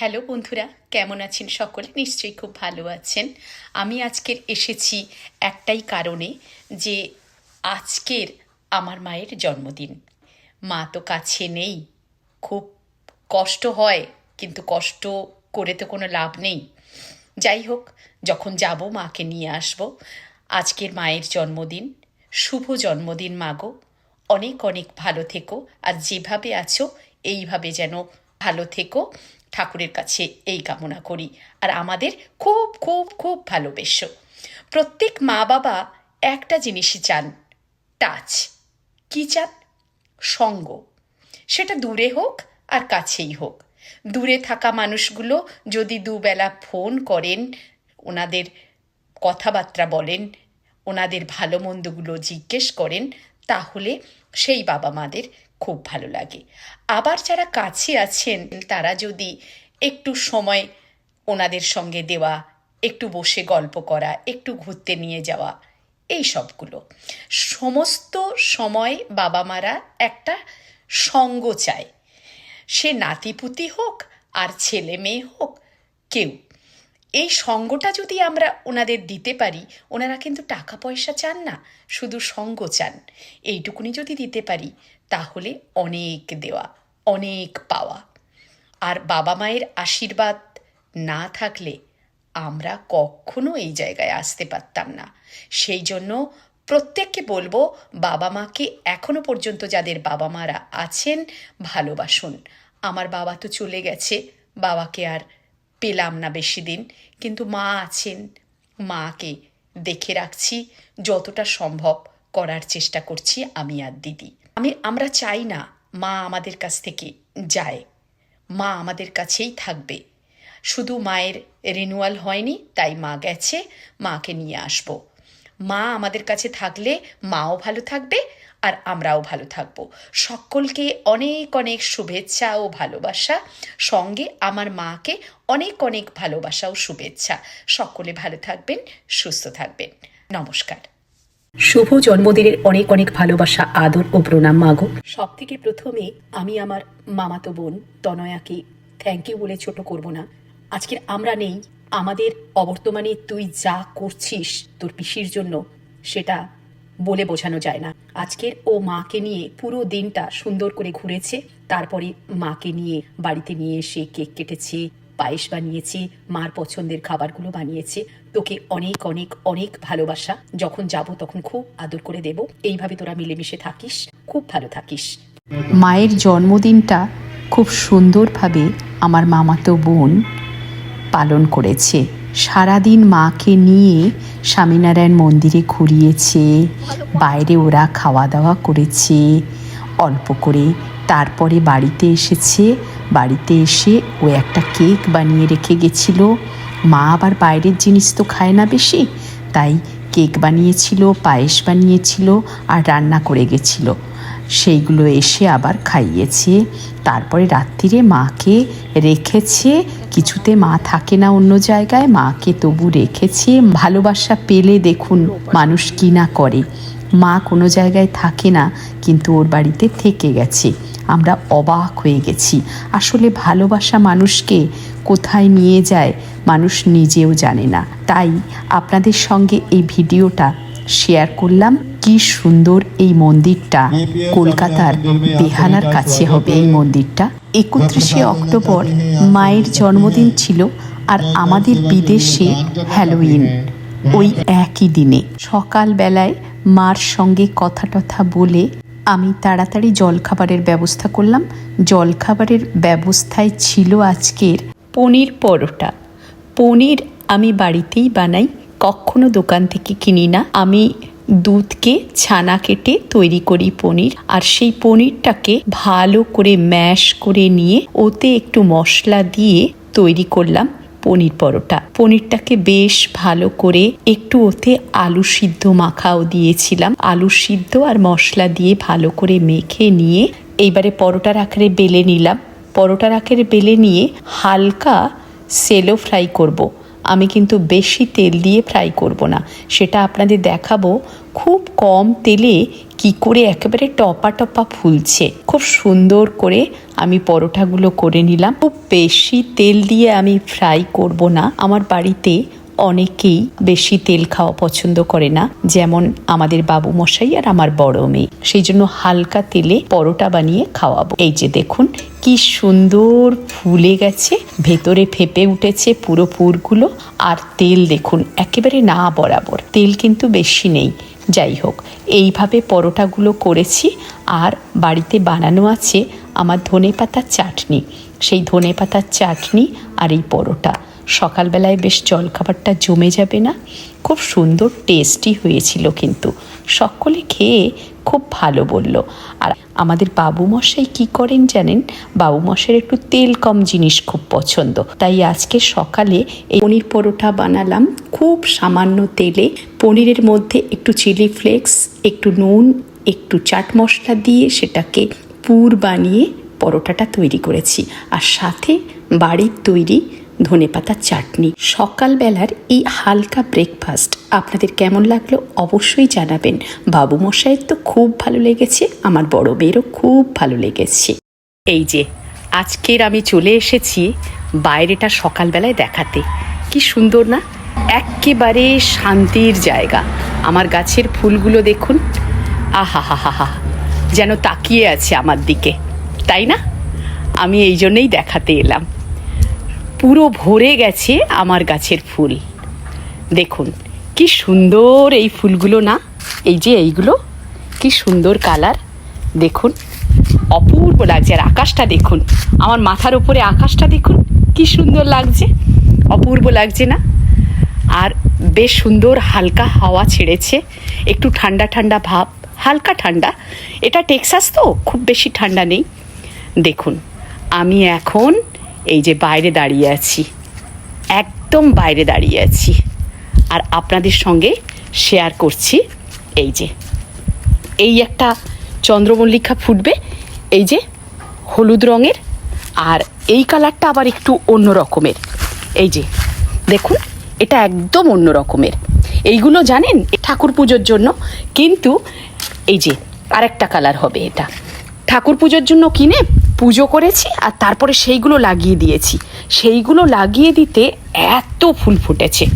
Hello বন্ধুরা, কেমন আছেন সকলে? নিশ্চয়ই খুব ভালো আছেন। আমি আজকের এসেছি একটাই কারণে যে আজকের আমার মায়ের জন্মদিন। মা তো কাছে নেই, খুব কষ্ট হয়, কিন্তু কষ্ট করে তো কোনো লাভ নেই। যাই হোক, যখন যাব মাকে নিয়ে আসব, আজকের মায়ের জন্মদিন। শুভ জন্মদিন মাগো অনেক অনেক ভালো থেকো, আর যেভাবে আছো, এইভাবে যেন ভালো থেকো। ঠাকুরের কাছে এই কামনা করি। আর আমাদের খুব খুব খুব ভালোবেসো। প্রত্যেক মা বাবা একটা জিনিসই চান, টাচ। কি চান? সঙ্গ। সেটা দূরে হোক আর কাছেই হোক। দূরে থাকা মানুষগুলো যদি দুবেলা ফোন করেন, ওনাদের কথাবার্তা বলেন, ওনাদের ভালো মন্দগুলো জিজ্ঞেস করেন, তাহলে সেই বাবা মাদের খুব ভালো লাগে। আবার যারা কাছে আছেন, তারা যদি একটু সময় ওনাদের সঙ্গে দেওয়া, একটু বসে গল্প করা, একটু ঘুরতে নিয়ে যাওয়া, এই সবগুলো। সমস্ত সময় বাবা মারা একটা সঙ্গ চায়। সে নাতিপুতি হোক আর ছেলে মেয়ে হোক, কেউ এই সঙ্গটা যদি আমরা ওনাদের দিতে পারি, ওনারা কিন্তু টাকা পয়সা চান না, শুধু সঙ্গ চান। এইটুকুনি যদি দিতে পারি, তাহলে অনেক দেওয়া, অনেক পাওয়া। আর বাবা মায়ের আশীর্বাদ না থাকলে আমরা কখনো এই জায়গায় আসতে পারতাম না। সেই জন্য প্রত্যেককে বলব, বাবা মাকে এখনও পর্যন্ত যাদের বাবা মারা আছেন, ভালোবাসুন। আমার বাবা তো চলে গেছে, বাবাকে আর পেলাম না বেশি দিন। কিন্তু মা আছেন, মাকে দেখে রাখছি, যতটা সম্ভব করার চেষ্টা করছি আমি আর দিদি। আমি, আমরা চাই না মা আমাদের কাছ থেকে যায়। মা আমাদের কাছেই থাকবে। শুধু মায়ের রিনুয়াল হয়নি, তাই মা গেছে, মাকে নিয়ে আসব। মা আমাদের কাছে থাকলে মাও ভালো থাকবে আর আমরাও ভালো থাকব। সকলকে অনেক অনেক শুভেচ্ছা ও ভালোবাসা। সঙ্গে আমার মাকে অনেক অনেক ভালোবাসা ও শুভেচ্ছা। সকলে ভালো থাকবেন সুস্থ থাকবেন। নমস্কার। শুভ জন্মদিনের অনেক অনেক ভালোবাসা আদর ও প্রণাম মাগো। সব থেকে প্রথমে আমি আমার মামাতো বোন তনয়াকে থ্যাংক ইউ বলে ছোট করব না। আজকের আমরা নেই আমাদের অবর্তমানে তুই যা করছিস তোর পিসির জন্য সেটা বলে বোঝানো যায় না। আজকের ও মাকে নিয়ে পুরো দিনটা সুন্দর করে ঘুরেছে। তারপরে মাকে নিয়ে বাড়িতে নিয়ে এসে কেক কেটেছে, পায়েস বানিয়েছে, মার পছন্দের খাবারগুলো বানিয়েছে। তোকে অনেক অনেক অনেক ভালোবাসা। যখন যাব তখন খুব আদর করে দেব। এইভাবে তোরা মিলেমিশে থাকিস, খুব ভালো থাকিস। মায়ের জন্মদিনটা খুব সুন্দরভাবে আমার মামাতো বোন পালন করেছে। সারাদিন মাকে নিয়ে স্বামীনারায়ণ মন্দিরে ঘুরিয়েছে। বাইরে ওরা খাওয়া দাওয়া করেছে। অল্প করে তারপরে বাড়িতে এসেছে। বাড়িতে এসে ও একটা কেক বানিয়ে রেখে গেছিল। মা আবার বাইরের জিনিস তো খায় না বেশি। তাই কেক বানিয়েছিল, পায়েস বানিয়েছিল আর রান্না করে গেছিল। সেইগুলো এসে আবার খাইয়েছে। তারপরে রাত্রিরে মাকে রেখেছে। কিছুতে মা থাকে না অন্য জায়গায়। মাকে তবু রেখেছে। ভালোবাসা পেলে দেখুন মানুষ কি না করে। মা কোনো জায়গায় থাকে না, কিন্তু ওর বাড়িতে থেকে গেছে। আমরা অবাক হয়ে গেছি। আসলে ভালোবাসা মানুষকে কোথায় নিয়ে যায়, মানুষ নিজেও জানে না। তাই আপনাদের সঙ্গে এই ভিডিওটা শেয়ার করলাম। কি সুন্দর এই মন্দিরটা। কলকাতার বেহালার কাছে হবে এই মন্দিরটা। একত্রিশে অক্টোবর মায়ের জন্মদিন ছিল আর আমাদের বিদেশে হ্যালোইন ওই একই দিনে। সকালবেলায় মার সঙ্গে কথা টথা বলে আমি তাড়াতাড়ি জলখাবারের ব্যবস্থা করলাম। জলখাবারের ব্যবস্থায় ছিল আজকের পনির পরোটা। পনির আমি বাড়িতেই বানাই কখনো দোকান থেকে কিনি না। আমি দুধকে ছানা কেটে তৈরি করি পনির, আর সেই পনিরটাকে ভালো করে ম্যাশ করে নিয়ে ওতে একটু মশলা দিয়ে তৈরি করলাম পনির পরোটা। পনিরটাকে বেশ ভালো করে একটু ওতে আলু সিদ্ধ মাখাও দিয়েছিলাম। আলু সিদ্ধ আর মশলা দিয়ে ভালো করে মেখে নিয়ে এইবারে পরোটার আকারে বেলে নিলাম। পরোটার আকারে বেলে নিয়ে হালকা সেলো ফ্রাই করব। আমি কিন্তু বেশি তেল দিয়ে ফ্রাই করব না। সেটা আপনাদের দেখাবো। খুব কম তেলে কি করে একেবারে টপা টপা ফুলছে। খুব সুন্দর করে আমি পরোটাগুলো করে নিলাম। খুব বেশি তেল দিয়ে আমি ফ্রাই করব না। আমার বাড়িতে অনেকেই বেশি তেল খাওয়া পছন্দ করে না, যেমন আমাদের বাবু মশাই আর আমার বড় মেয়ে। সেই জন্য হালকা তেলে পরোটা বানিয়ে খাওয়াবো। এই যে দেখুন, কি সুন্দর ফুলে গেছে, ভেতরে ফেপে উঠেছে পুরো পুরগুলো। আর তেল দেখুন, একেবারে না বরাবর, তেল কিন্তু বেশি নেই। যাই হোক, এইভাবে পরোটাগুলো করেছি। আর বাড়িতে বানানো আছে আমার ধনে পাতার চাটনি। সেই ধনে পাতার চাটনি আর এই পরোটা। সকালবেলায় বেশ জলখাবারটা জমে যাবে না? খুব সুন্দর টেস্টি হয়েছিল কিন্তু। সকলে খেয়ে খুব ভালো বলল। আর আমাদের বাবু মশাই কী করেন জানেন? বাবু মশাইয়ের একটু তেল কম জিনিস খুব পছন্দ। তাই আজকে সকালে এই পনির পরোটা বানালাম। খুব সামান্য তেলে। পনিরের মধ্যে একটু চিলি ফ্লেক্স, একটু নুন, একটু চাট মশলা দিয়ে সেটাকে পুর বানিয়ে পরোটাটা তৈরি করেছি। আর সাথে বাড়ির তৈরি ধনেপাতার চাটনি। সকালবেলার এই হালকা ব্রেকফাস্ট আপনাদের কেমন লাগল অবশ্যই জানাবেন। বাবু মশাইয়ের তো খুব ভালো লেগেছে, আমার বড় মেয়েরও খুব ভালো লেগেছে। এই যে, আজকের আমি চলে এসেছি বাইরেটা সকালবেলায় দেখাতে। কি সুন্দর না? একেবারে শান্তির জায়গা। আমার গাছের ফুলগুলো দেখুন। আহা হা হা হা যেন তাকিয়ে আছে আমার দিকে। তাই না? আমি এই জন্যেই দেখাতে এলাম। পুরো ভরে গেছে আমার গাছের ফুল। দেখুন, কি সুন্দর এই ফুলগুলো না? এই যে এইগুলো, কি সুন্দর কালার। দেখুন, অপূর্ব লাগছে। আর আকাশটা দেখুন, আমার মাথার উপরে আকাশটা দেখুন, কি সুন্দর লাগছে। অপূর্ব লাগছে না? আর বেশ সুন্দর হালকা হাওয়া ছেড়েছে। একটু ঠান্ডা ঠান্ডা ভাব, হালকা ঠান্ডা। এটা টেক্সাস তো, খুব বেশি ঠান্ডা নেই। দেখুন, আমি এখন এই যে বাইরে দাঁড়িয়ে আছি। একদম বাইরে দাঁড়িয়ে আছি। আর আপনাদের সঙ্গে শেয়ার করছি এই যে। এই একটা চন্দ্রমল্লিকা ফুটবে, এই যে হলুদ রঙের, আর এই কালারটা আবার একটু অন্য রকমের। এই যে, দেখুন, এটা একদম অন্য রকমের। এইগুলো জানেন, ঠাকুর পুজোর জন্য, কিন্তু এই যে আরেকটা কালার হবে এটা। ঠাকুর পুজোর জন্য কিনে পুজো করেছি আর তারপরে সেইগুলো লাগিয়ে দিয়েছি। সেইগুলো লাগিয়ে দিতে এত ফুল ফুটেছে।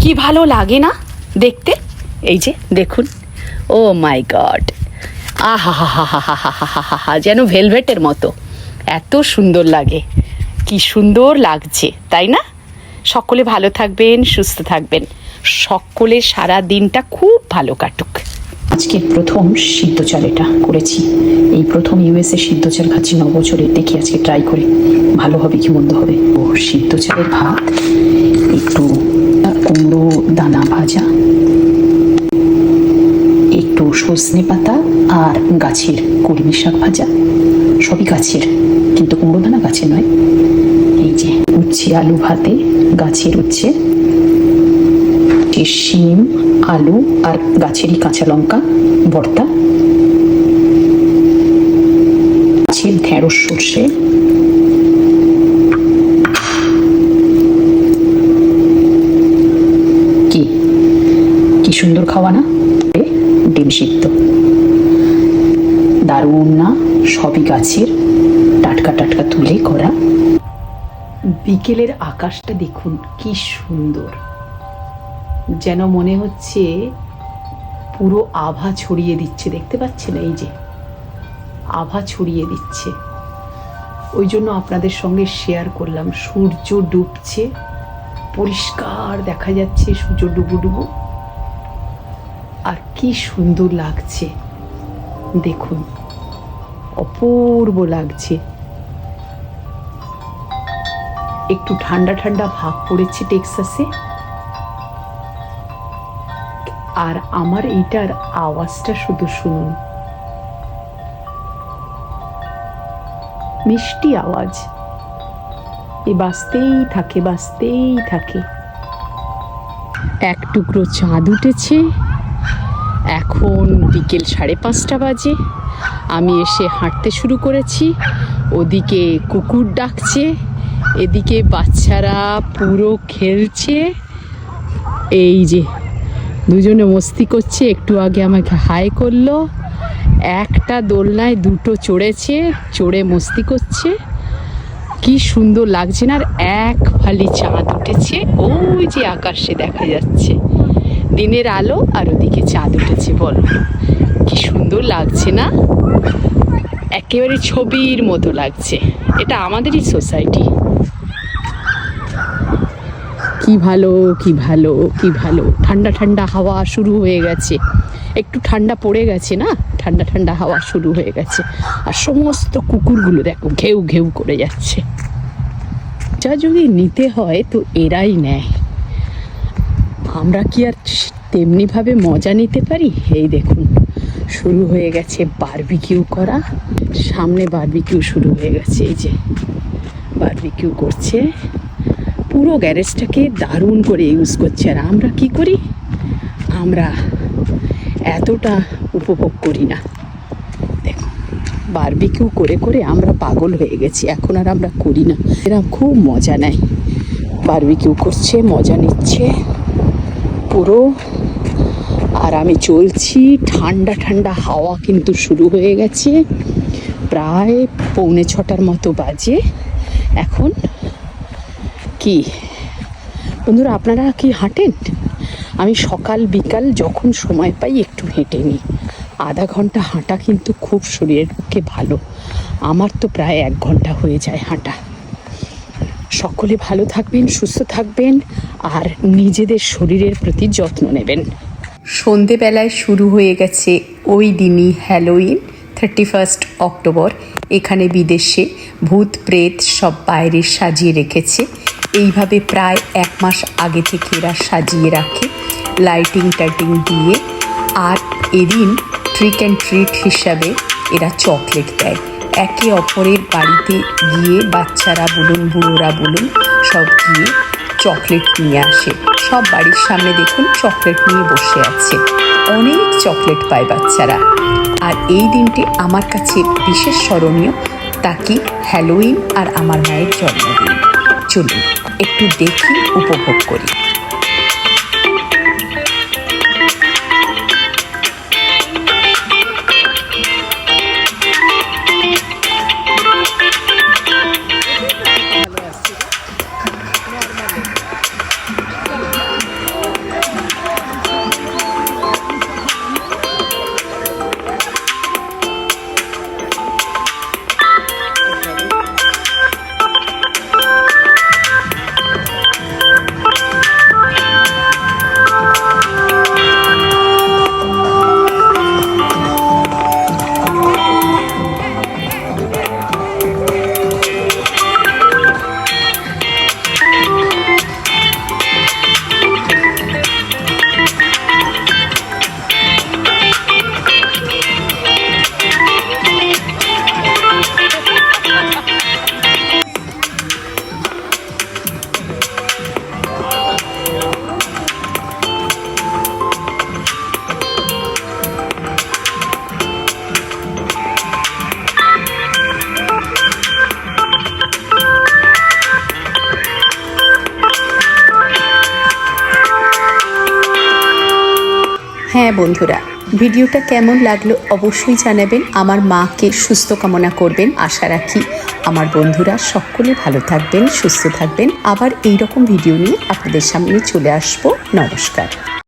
কি ভালো লাগে না দেখতে? এই যে, দেখুন। Oh my God. আহা হা হা হা হা হা হা হা যেন ভেলভেটের মতো। এত সুন্দর লাগে। কি সুন্দর লাগছে, তাই না? সকলে ভালো থাকবেন, সুস্থ থাকবেন। সকলে সারা দিনটা খুব ভালো কাটুক। আজকে প্রথম সিদ্ধ চাল এটা করেছি। এই প্রথম ইউএসএ সিদ্ধ চাল খাচ্ছি ন বছরে দেখি আজকে ট্রাই করে। ভালো হবে কি মন্দ হবে? ও, সিদ্ধ চালের ভাত, একটু কুমড়ো দানা ভাজা, একটু সজনে পাতা আর গাছের কলমি শাক ভাজা। সবই গাছের, কিন্তু কুমড়ো দানা গাছে নয়। এই যে উচ্ছে আলু ভাতে গাছের উচ্ছে। যে শিম, আলু আর গাছেরই কাঁচা লঙ্কা, ভর্তা। ঢেঁড়স, সর্ষে। কি? কি সুন্দর খাওয়া না? ডিম সিদ্ধ। দারুণ না? সবই গাছের। টাটকা টাটকা তুলে করা। বিকেলের আকাশটা দেখুন কি সুন্দর। যেন মনে হচ্ছে পুরো আভা ছড়িয়ে দিচ্ছে, দেখতে পাচ্ছেন এই যে? আভা ছড়িয়ে দিচ্ছে। ওই জন্য আপনাদের সঙ্গে শেয়ার করলাম। সূর্য ডুবছে, পরিষ্কার দেখা যাচ্ছে সূর্য ডুবু ডুবু। আর কি সুন্দর লাগছে। দেখুন, অপূর্ব লাগছে। একটু ঠান্ডা ঠান্ডা ভাব পড়েছে টেক্সাসে। আর আমার এইটার আওয়াজটা শুধু শুনুন। মিষ্টি আওয়াজ। এ বাঁচতেই থাকে বাঁচতেই থাকে। এক টুকরো চাঁদ উঠেছে। এখন বিকেল সাড়ে পাঁচটা বাজে। আমি এসে হাঁটতে শুরু করেছি। ওদিকে কুকুর ডাকছে। এদিকে বাচ্চারা পুরো খেলছে। এই যে দুজনে মস্তি করছে, একটু আগে আমাকে হাই করল। একটা দোলনায় দুটো চড়েছে, চড়ে মস্তি করছে। কি সুন্দর লাগছে না, আর এক ফালি চাঁদ উঠেছে, ওই যে আকাশে দেখা যাচ্ছে। দিনের আলো আর ওদিকে চাঁদ উঠেছে, বলো। কি সুন্দর লাগছে না? একেবারে ছবির মতো লাগছে। এটা আমাদেরই সোসাইটি কি ভালো কি ভালো কি ভালো। ঠান্ডা ঠান্ডা হাওয়া শুরু হয়ে গেছে। একটু ঠান্ডা পড়ে গেছে না? ঠান্ডা ঠান্ডা হাওয়া শুরু হয়ে গেছে। আর সমস্ত কুকুরগুলো দেখো, ঘেউ ঘেউ করে যাচ্ছে। যা যদি নিতে হয় তো এরাই নেয়। আমরা কি আর তেমনিভাবে মজা নিতে পারি? এই দেখুন, শুরু হয়ে গেছে বারবিকিউ করা। সামনে বারবিকিউ শুরু হয়ে গেছে, এই যে। বারবিকিউ করছে। পুরো গ্যারেজটাকে দারুণ করে ইউজ করছে। আর আমরা কি করি? আমরা এতটা উপভোগ করি না। দেখো বারবিকিউ করে করে আমরা পাগল হয়ে গেছি। এখন আর আমরা করি না। এরা খুব মজা নেয়। বারবিকিউ করছে, মজা নিচ্ছে। পুরো আর আমি চলছি, ঠান্ডা ঠান্ডা হাওয়া কিন্তু শুরু হয়ে গেছে। প্রায় পৌনে ছটার মতো বাজে। এখন কি? বন্ধুরা, আপনারা কি হাঁটেন? আমি সকাল, বিকাল যখন সময় পাই একটু হেঁটে নিই। আধা ঘণ্টা হাঁটা কিন্তু খুব শরীরের পক্ষে ভালো। আমার তো প্রায় এক ঘণ্টা হয়ে যায় হাঁটা। সকলে ভালো থাকবেন, সুস্থ থাকবেন, আর নিজেদের শরীরের প্রতি যত্ন নেবেন। সন্ধেবেলায় শুরু হয়ে গেছে ওই দিনই হ্যালোইন থার্টি ফার্স্ট অক্টোবর এখানে বিদেশে ভূত, প্রেত সব বাইরে সাজিয়ে রেখেছে। এইভাবে প্রায় এক মাস আগে থেকে এরা সাজিয়ে রাখে লাইটিং টাইটিং দিয়ে। আর এদিন ট্রিক অ্যান্ড ট্রিট হিসাবে এরা চকলেট দেয়। একে অপরের বাড়িতে গিয়ে বাচ্চারা বলুন, বুড়োরা বলুন, সব গিয়ে চকলেট নিয়ে আসে। সব বাড়ির সামনে দেখুন চকলেট নিয়ে বসে আছে। অনেক চকলেট পায় বাচ্চারা। আর এই দিনটি আমার কাছে বিশেষ স্মরণীয়, তা কি হ্যালোইন আর আমার মায়ের জন্মদিন। চলুন। একটু দেখি উপভোগ করি। হ্যাঁ বন্ধুরা। ভিডিওটা কেমন লাগল অবশ্যই জানাবেন। আমার মাকে সুস্থ কামনা করবেন। আশা রাখি আমার বন্ধুরা সকলে ভালো থাকবেন, সুস্থ থাকবেন। আবার এই রকম ভিডিও নিয়ে আপনাদের সামনে চলে আসব। নমস্কার।